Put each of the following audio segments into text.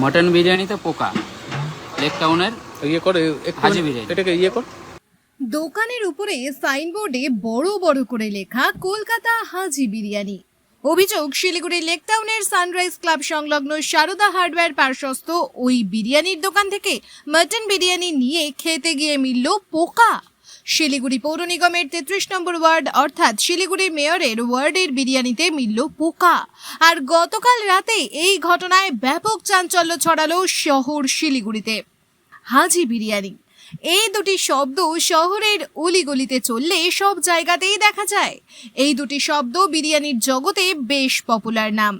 Mutton বিরিয়ানিতে পোকা। Lake টাউনের ইয়ে করে হাজি বিরিয়ানি। এটাকে ইয়ে কর। দোকানের উপরে সাইনবোর্ডে বড় বড় করে লেখা কলকাতা হাজি বিরিয়ানি। অভিযোগ শিলিগুড়ি লেকটাউনের সানরাইজ ক্লাব সংলগ্ন সারদা হার্ডওয়্যার পার্শ্বস্থ ওই বিরিয়ানির দোকান থেকে মটন বিরিয়ানি নিয়ে খেতে গিয়ে মিলল পোকা। শিলিগুড়ি পৌর নিগমের তেত্রিশ নম্বর ওয়ার্ড, অর্থাৎ শিলিগুড়ি মেয়রের ওয়ার্ডের বিরিয়ানিতে মিলল পোকা। আর গতকাল রাতে এই ঘটনায় ব্যাপক চাঞ্চল্য ছড়ালো শহর শিলিগুড়িতে। হাজি বিরিয়ানি। এই দুটি শব্দ শহরের অলিগলিতে চললে সব জায়গাতেই দেখা যায়। এই দুটি শব্দ বিরিয়ানির জগতে বেশ পপুলার নাম।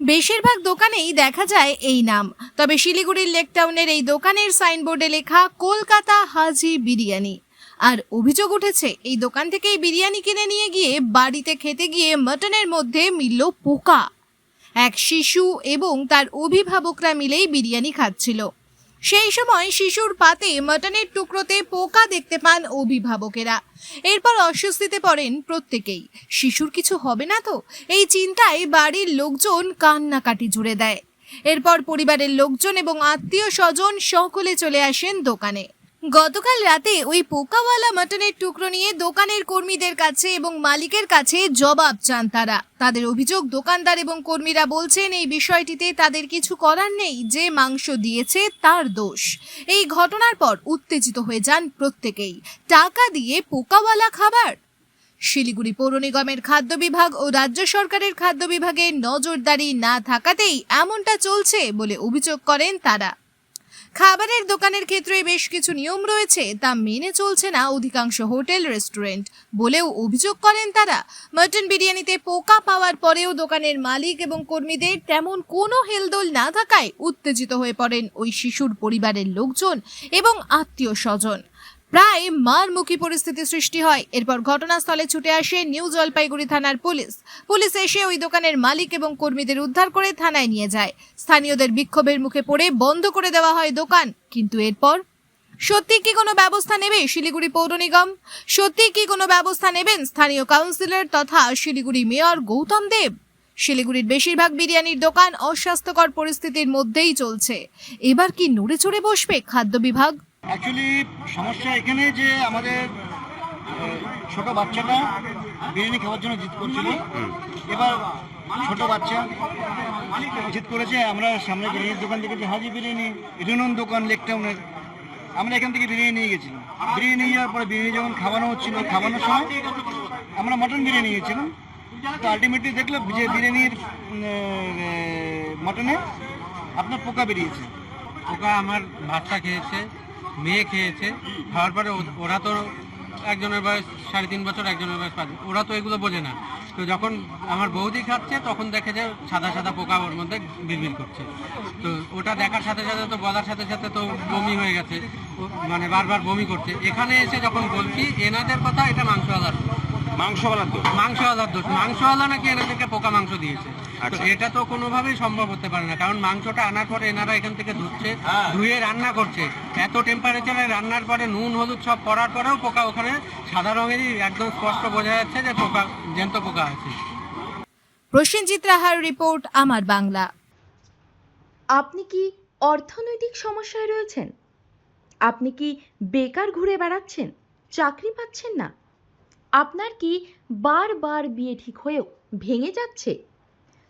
বেশিরভাগ দোকানেই দেখা যায় এই নাম। তবে শিলিগুড়ির লেকটাউনের এই দোকানের সাইনবোর্ডে লেখা, কলকাতা হাজি বিরিয়ানি। আর অভিযোগ উঠেছে, এই দোকান থেকেই বিরিয়ানি কিনে নিয়ে গিয়ে বাড়িতে খেতে গিয়ে মটনের মধ্যে মিলল পোকা। এক শিশু এবং তার অভিভাবকরা মিলেই বিরিয়ানি খাচ্ছিল। সেই সময় শিশুর পাতে মটনের টুকরোতে পোকা দেখতে পান অভিভাবকেরা। এরপর অস্বস্তিতে পড়েন প্রত্যেকেই। শিশুর কিছু হবে না তো? এই চিন্তায় বাড়ির লোকজন কান্নাকাটি জুড়ে দেয়। এরপর পরিবারের লোকজন এবং আত্মীয় স্বজন সকলে চলে আসেন দোকানে। গতকাল রাতে ওই পোকাওয়ালা মাটনের টুকরো নিয়ে দোকানের কর্মীদের কাছে এবং মালিকের কাছে জবাব চান তারা। তাদের অভিযোগ, দোকানদার এবং কর্মীরা বলছেন, এই বিষয়টিতে তাদের কিছু করার নেই। যে মাংস দিয়েছে তার দোষ। এই ঘটনার পর উত্তেজিত হয়ে যান প্রত্যেকেই। টাকা দিয়ে পোকাওয়ালা খাবার? শিলিগুড়ি পৌর নিগমের খাদ্য বিভাগ ও রাজ্য সরকারের খাদ্য বিভাগের নজরদারি না থাকাতেই এমনটা চলছে বলে অভিযোগ করেন তারা। খাবারের দোকানের ক্ষেত্রে বেশ কিছু নিয়ম রয়েছে, তা মেনে চলছে না অধিকাংশ হোটেল, রেস্টুরেন্ট বলেও অভিযোগ করেন তারা। মটন বিরিয়ানিতে পোকা পাওয়ার পরেও দোকানের মালিক এবং কর্মীদের তেমন কোনো হেলদোল না থাকায় উত্তেজিত হয়ে পড়েন ওই শিশুর পরিবারের লোকজন এবং আত্মীয় স্বজন। প্রায় মারমুখী পরিস্থিতি সৃষ্টি হয়। এরপর ঘটনাস্থলে ছুটে আসে নিউ জলপাইগুড়ি থানার পুলিশ। পুলিশ এসে ওই দোকানের মালিক এবং কর্মীদের উদ্ধার করে থানায় নিয়ে যায়। স্থানীয়দের বিক্ষোভের মুখে পড়ে বন্ধ করে দেওয়া হয় দোকান। কিন্তু এরপর? সত্যি কি কোনো ব্যবস্থা নেবে শিলিগুড়ি পৌর নিগম? সত্যি কি কোনো ব্যবস্থা নেবেন স্থানীয় কাউন্সিলর তথা শিলিগুড়ি মেয়র গৌতম দেব? শিলিগুড়ির বেশিরভাগ বিরিয়ানির দোকান অস্বাস্থ্যকর পরিস্থিতির মধ্যেই চলছে। এবার কি নড়ে চড়ে বসবে খাদ্য বিভাগ? অ্যাকচুয়ালি সমস্যা এখানে যে আমাদের ছোট বাচ্চাটা বিরিয়ানি খাওয়ার জন্য জিদ করছিল। এবার ছোট বাচ্চা জিদ করেছে, আমরা সামনে বিরিয়ানির দোকান থেকে হাজি বিরিয়ানি, রিনুন দোকান, লেক টাউনের আমরা এখান থেকে বিরিয়ানি নিয়ে গেছিলাম। বিরিয়ানি নিয়ে যাওয়ার পরে বিরিয়ানি যখন খাওয়ানো হচ্ছিল, খাওয়ানোর সময় আমরা মটন বিরিয়ানি নিয়েছিলাম। তো আলটিমেটলি দেখলাম যে বিরিয়ানির মটনে আপনার পোকা বেরিয়েছে। পোকা আমার ভাতটা খেয়েছে। মেয়ে খেয়েছে খাওয়ার পরে ওরা তো একজনের বয়স সাড়ে তিন বছর একজনের বয়স পাঁচ ওরা তো এগুলো বোঝে না। তো যখন আমার বৌদি খাচ্ছে তখন দেখে যে সাদা সাদা পোকা ওর মধ্যে বিড়বিড় করছে। তো ওটা দেখার সাথে সাথে তো বলার সাথে সাথে তো বমি হয়ে গেছে। মানে বারবার বমি করছে। এখানে এসে যখন বলছি এনাদের কথা এটা মাংসওয়ালার মাংসওয়ালার তো মাংসওয়ালার দোষ। মাংসওয়ালা নাকি এনাদেরকে পোকা মাংস দিয়েছে? তো এটা তো কোনোভাবেই সম্ভব হতে পারে না কারণ মাংসটা আনার পরে এনারা এখান থেকে ধুচ্ছে ধুয়ে রান্না করছে। এত টেম্পারেচারে রান্নার পরে নুন হলুদ সব পড়ার পরেও পোকা ওখানে সাদা রঙেরই একদম স্পষ্ট বোঝা যাচ্ছে যে পোকা জ্যান্ত পোকা আছে। প্রসেনজিৎ রাহার রিপোর্ট আমার বাংলা। আপনি কি অর্থনৈতিক সমস্যায় রয়েছেন? আপনি কি বেকার ঘুরে বেড়াচ্ছেন? চাকরি পাচ্ছেন না? আপনার কি বারবার বিয়ে ঠিক হয়েও ভেঙে যাচ্ছে?